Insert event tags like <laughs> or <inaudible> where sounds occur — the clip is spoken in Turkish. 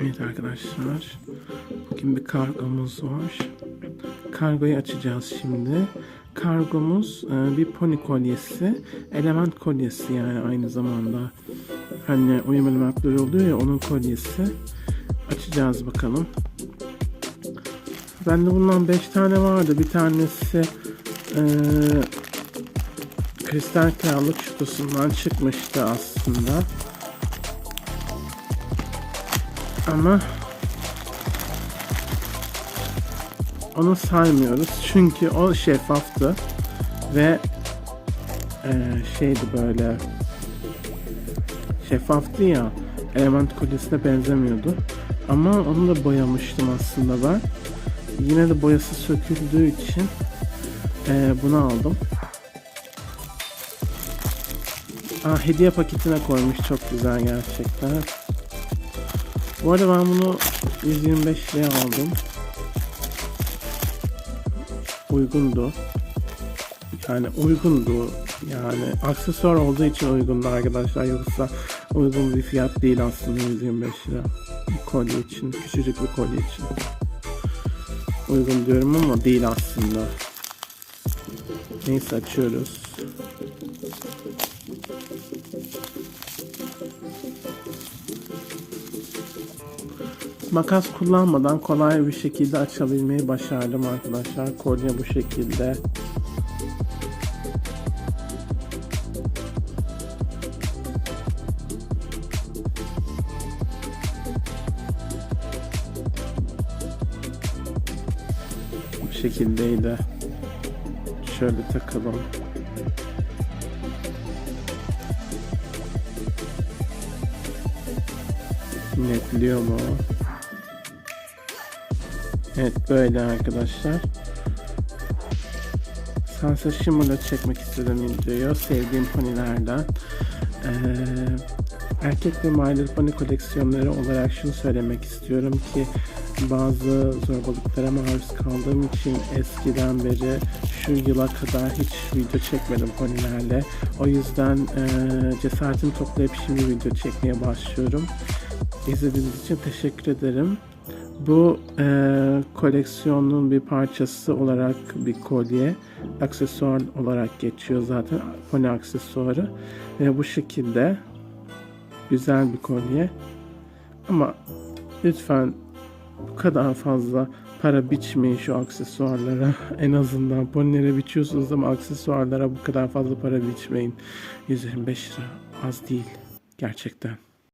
Evet arkadaşlar. Bugün bir kargomuz var. Kargoyu açacağız şimdi. Kargomuz e, bir pony kolyesi. Element kolyesi yani aynı zamanda. Hani uyum elementleri oluyor ya onun kolyesi. Açacağız bakalım. Bende bundan 5 tane vardı. Bir tanesi e, kristal krallık kutusundan çıkmıştı aslında. Ama onu saymıyoruz. Çünkü o şeffaftı ve e, şeydi böyle. Şeffaftı ya element kolyesine benzemiyordu. Ama onu da boyamıştım aslında ben. Yine de boyası söküldüğü için e, bunu aldım. Aa, hediye paketine koymuş. Çok güzel gerçekten bu arada ben bunu 125 liraya aldım. Uygundu. Yani uygundu. Yani aksesuar olduğu için uygundu arkadaşlar. Yoksa uygun bir fiyat değil aslında 125 lira. Bir kolye için. Küçücük bir kolye için. Uygun diyorum ama değil aslında. Neyse açıyoruz. Makas kullanmadan kolay bir şekilde açabilmeyi başardım arkadaşlar. Kolye bu şekilde. Bu şekildeydi. Şöyle takalım. Netliyor mu? Evet böyle arkadaşlar. Sunset Shimmer'la çekmek istedim videoyu. Sevdiğim ponilerden. Ee, erkek ve My Little Pony koleksiyonları olarak şunu söylemek istiyorum ki bazı zorbalıklara maruz kaldığım için eskiden beri şu yıla kadar hiç video çekmedim ponilerle. O yüzden e, cesaretimi toplayıp şimdi video çekmeye başlıyorum. İzlediğiniz için teşekkür ederim. Bu e, koleksiyonun bir parçası olarak bir kolye, aksesuar olarak geçiyor zaten pony aksesuarı ve bu şekilde güzel bir kolye. Ama lütfen bu kadar fazla para biçmeyin şu aksesuarlara. <laughs> En azından ponilere biçiyorsunuz ama aksesuarlara bu kadar fazla para biçmeyin. 125 lira az değil gerçekten.